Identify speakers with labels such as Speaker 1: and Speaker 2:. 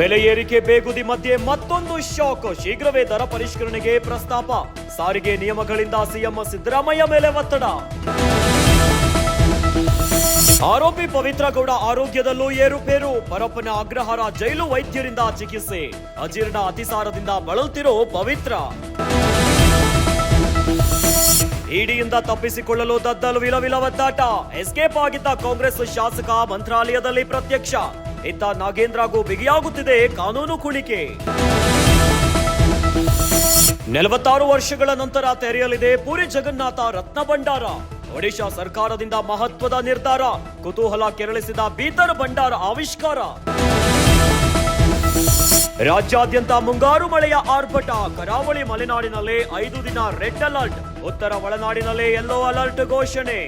Speaker 1: ಬೆಲೆ ಏರಿಕೆ ಬೇಗುದಿ ಮಧ್ಯೆ ಮತ್ತೊಂದು ಶಾಕ್. ಶೀಘ್ರವೇ ದರ ಪರಿಷ್ಕರಣೆಗೆ ಪ್ರಸ್ತಾಪ. ಸಾರಿಗೆ ನಿಯಮಗಳಿಂದ ಸಿಎಂ ಸಿದ್ದರಾಮಯ್ಯ ಮೇಲೆ ಒತ್ತಡ. ಆರೋಪಿ ಪವಿತ್ರ ಗೌಡ ಆರೋಗ್ಯದಲ್ಲೂ ಏರುಪೇರು. ಪರಪ್ಪನ ಅಗ್ರಹಾರ ಜೈಲು ವೈದ್ಯರಿಂದ ಚಿಕಿತ್ಸೆ. ಅಜೀರ್ಣ ಅತಿಸಾರದಿಂದ ಬಳಲ್ತಿರೋ ಪವಿತ್ರ. ಇಡಿಯಿಂದ ತಪ್ಪಿಸಿಕೊಳ್ಳಲು ದದ್ದಲು ವಿಲವಿಲ ಎಸ್ಕೇಪ್ ಆಗಿದ್ದ ಕಾಂಗ್ರೆಸ್ ಶಾಸಕ ಮಂತ್ರಾಲಯದಲ್ಲಿ ಪ್ರತ್ಯಕ್ಷ. ಇತ್ತ ನಾಗೇಂದ್ರಗೂ ಬಿಗಿಯಾಗುತ್ತಿದೆ ಕಾನೂನು ಕುಣಿಕೆ ನಲವತ್ತಾರು ವರ್ಷಗಳ ನಂತರ ತೆರೆಯಲಿದೆ ಪುರಿ ಜಗನ್ನಾಥ ರತ್ನ ಭಂಡಾರ. ಒಡಿಶಾ ಸರ್ಕಾರದಿಂದ ಮಹತ್ವದ ನಿರ್ಧಾರ, ಕುತೂಹಲ ಕೆರಳಿಸಿದ ಬೀದರ್ ಭಂಡಾರ ಆವಿಷ್ಕಾರ. ರಾಜ್ಯಾದ್ಯಂತ ಮುಂಗಾರು ಮಳೆಯ ಆರ್ಭಟ, ಕರಾವಳಿ ಮಲೆನಾಡಿನಲ್ಲಿ ಐದು ದಿನ ರೆಡ್ ಅಲರ್ಟ್, ಉತ್ತರ ಒಳನಾಡಿನಲ್ಲಿ ಯೆಲ್ಲೋ ಅಲರ್ಟ್ ಘೋಷಣೆ.